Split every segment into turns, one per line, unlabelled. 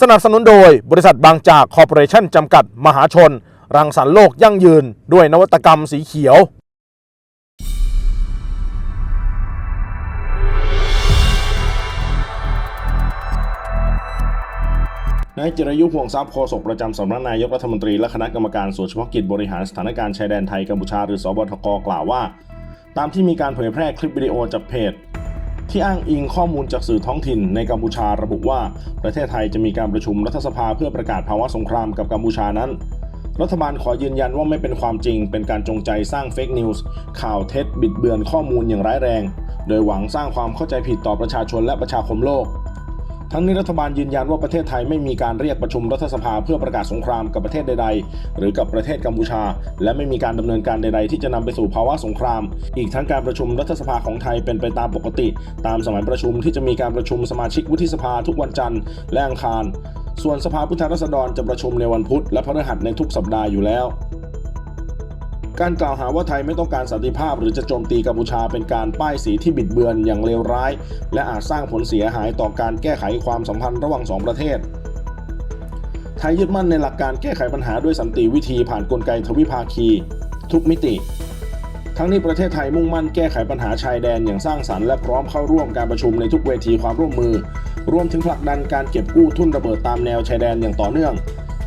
สนับสนุนโดยบริษัทบางจากคอร์ปอเรชั่นจำกัดมหาชน รังสรรค์โลกยั่งยืน ด้วยนวัตกรรมสีเขียว นายจิรายุห่วงทรัพย์โฆษกประจำสำนักนายกรัฐมนตรีและคณะกรรมการส่วนเฉพาะกิจบริหารสถานการณ์ชายแดนไทยกัมพูชาหรือสบทกกล่าวว่า ตามที่มีการเผยแพร่คลิปวิดีโอจากเพจ ที่อ้างอิงข้อมูลจากสื่อท้องถิ่นในกัมพูชาระบุว่า ประเทศไทยจะมีการประชุมรัฐสภาเพื่อประกาศภาวะสงครามกับกัมพูชานั้น รัฐบาลขอยืนยันว่าไม่เป็นความจริง เป็นการจงใจสร้างเฟกนิวส์ข่าวเท็จบิดเบือนข้อมูลอย่างร้ายแรง โดยหวังสร้างความเข้าใจผิดต่อประชาชนและประชาคมโลก ทั้งนี้รัฐบาลยืนยันว่าประเทศไทยไม่มีการเรียกประชุมรัฐสภาเพื่อประกาศสงครามกับประเทศใด ๆ หรือกับประเทศกัมพูชา และไม่มีการดำเนินการใด ๆ ที่จะนำไปสู่ภาวะสงคราม อีกทั้งการประชุมรัฐสภาของไทยเป็นไปตามปกติ ตามสมัยประชุมที่จะมีการประชุมสมาชิกวุฒิสภาทุกวันจันทร์และอังคาร ส่วนสภาผู้แทนราษฎรจะประชุมในวันพุธและพฤหัสในทุกสัปดาห์อยู่แล้ว การกล่าวหาว่าไทยไม่ต้องการสันติภาพ หรือจะโจมตีกัมพูชาเป็นการป้ายสีที่บิดเบือนอย่างเลวร้าย และอาจสร้างผลเสียหายต่อการแก้ไขความสัมพันธ์ระหว่างสองประเทศไทยยึดมั่นในหลักการแก้ไขปัญหาด้วยสันติวิธีผ่านกลไกทวิภาคี ทุกมิติ ทั้งนี้ประเทศไทยมุ่งมั่นแก้ไขปัญหาชายแดนอย่างสร้างสรรค์และพร้อมเข้าร่วมการประชุมในทุกเวทีความร่วมมือ รวมถึงผลักดันการเก็บกู้ทุนระเบิดตามแนวชายแดนอย่างต่อเนื่อง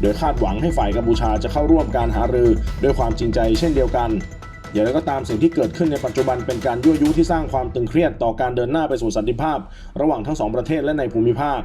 โดยคาดหวังให้ฝ่ายกัมพูชาจะเข้าร่วมการหารือด้วยความจริงใจเช่นเดียวกัน อย่างไรก็ตามสิ่งที่เกิดขึ้นในปัจจุบันเป็นการยั่วยุที่สร้างความตึงเครียดต่อการเดินหน้าไปสู่สันติภาพ ระหว่างทั้งสองประเทศและในภูมิภาค